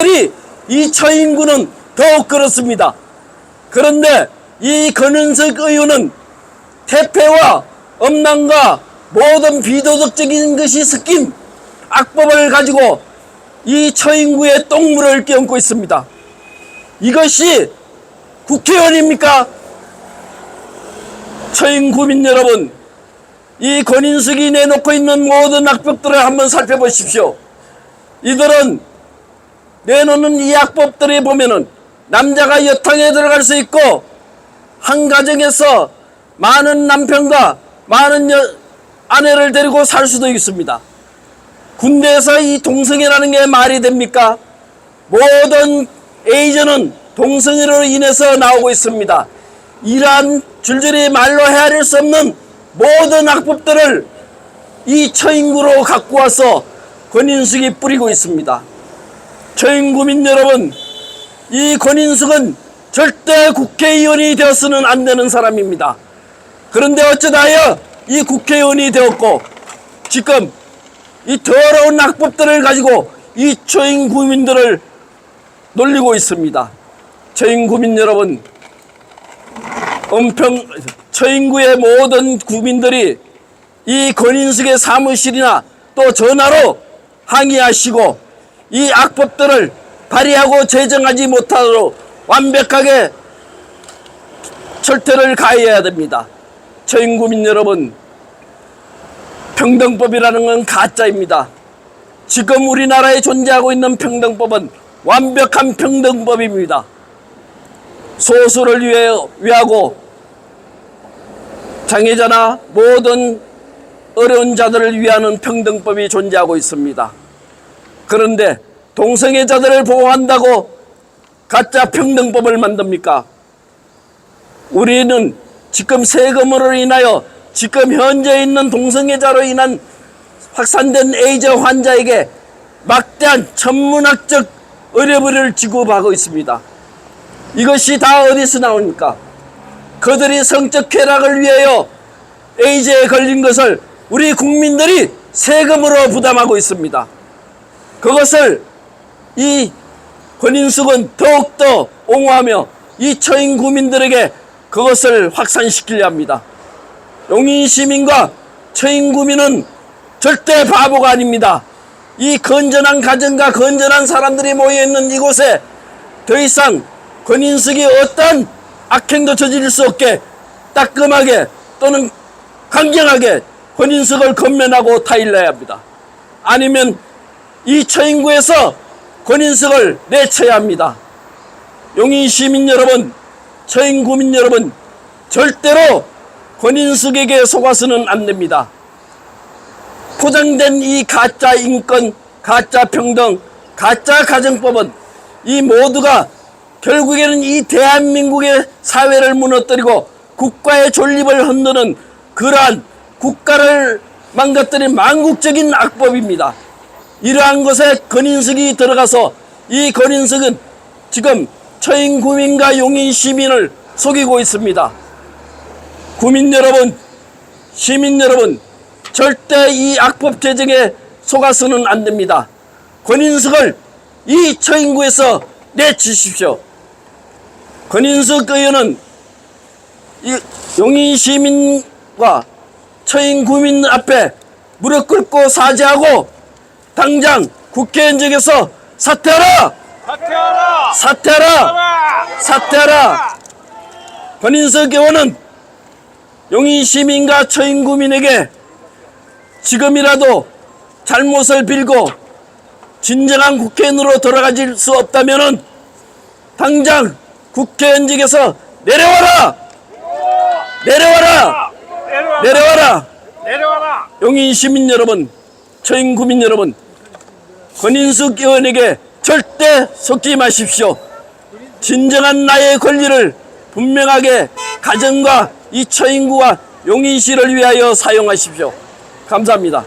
특별히 이 처인구는 더욱 그렇습니다. 그런데 이 권은석 의원은 태폐와 엄난과 모든 비도덕적인 것이 섞인 악법을 가지고 이 처인구의 똥물을 끼얹고 있습니다. 이것이 국회의원입니까? 처인 구민 여러분, 이 권인숙이 내놓고 있는 모든 악법들을 한번 살펴보십시오. 이들은 내놓는 이 악법들에 보면은 남자가 여탕에 들어갈 수 있고 한 가정에서 많은 남편과 많은 여, 아내를 데리고 살 수도 있습니다. 군대에서 이 동성애라는 게 말이 됩니까? 모든 에이전은 동성애로 인해서 나오고 있습니다. 이러한 줄줄이 말로 헤아릴 수 없는 모든 악법들을 이 처인구로 갖고 와서 권인숙이 뿌리고 있습니다. 처인구민 여러분, 이 권인숙은 절대 국회의원이 되어서는 안 되는 사람입니다. 그런데 어쩌다하여 이 국회의원이 되었고 지금 이 더러운 악법들을 가지고 이 처인구민들을 놀리고 있습니다. 처인구민 여러분, 은평 처인구의 모든 구민들이 이 권인숙의 사무실이나 또 전화로 항의하시고 이 악법들을 발의하고 제정하지 못하도록 완벽하게 철퇴를 가해야 됩니다. 처인구민 여러분, 평등법이라는 건 가짜입니다. 지금 우리나라에 존재하고 있는 평등법은 완벽한 평등법입니다. 소수를 위해, 위하고 장애자나 모든 어려운 자들을 위하는 평등법이 존재하고 있습니다. 그런데 동성애자들을 보호한다고 가짜 평등법을 만듭니까? 우리는 지금 세금으로 인하여 지금 현재 있는 동성애자로 인한 확산된 에이즈 환자에게 막대한 천문학적 의료비를 지급하고 있습니다. 이것이 다 어디서 나옵니까? 그들이 성적 쾌락을 위하여 에이즈에 걸린 것을 우리 국민들이 세금으로 부담하고 있습니다. 그것을 이 권인숙은 더욱더 옹호하며 이 처인 구민들에게 그것을 확산시키려 합니다. 용인 시민과 처인 구민은 절대 바보가 아닙니다. 이 건전한 가정과 건전한 사람들이 모여있는 이곳에 더 이상 권인숙이 어떤 악행도 저지를 수 없게 따끔하게 또는 강경하게 권인숙을 건면하고 타일러야 합니다. 아니면 이 처인구에서 권인숙을 내쳐야 합니다. 용인 시민 여러분, 처인구민 여러분, 절대로 권인숙에게 속아서는 안 됩니다. 포장된 이 가짜 인권, 가짜 평등, 가짜 가정법은 이 모두가 결국에는 이 대한민국의 사회를 무너뜨리고 국가의 존립을 흔드는 그러한 국가를 망가뜨린 망국적인 악법입니다. 이러한 것에 건인석이 들어가서 이 건인석은 지금 처인 구민과 용인 시민을 속이고 있습니다. 구민 여러분, 시민 여러분, 절대 이 악법 제정에 속아서는 안 됩니다. 권인석을 이 처인구에서 내치십시오. 권인석 의원은 이 용인 시민과 처인 구민 앞에 무릎 꿇고 사죄하고 당장 국회의원직에서 사퇴하라! 사퇴하라! 사퇴하라! 사퇴하라! 권인석 의원은 용인 시민과 처인 구민에게 지금이라도 잘못을 빌고 진정한 국회의원으로 돌아가질 수 없다면은 당장 국회의원직에서! 내려와라! 내려와라! 내려와라! 내려와라! 용인 시민 여러분, 처인 구민 여러분, 권인숙 의원에게 절대 속지 마십시오. 진정한 나의 권리를 분명하게 가정과 이 처인구와 용인시를 위하여 사용하십시오. 감사합니다.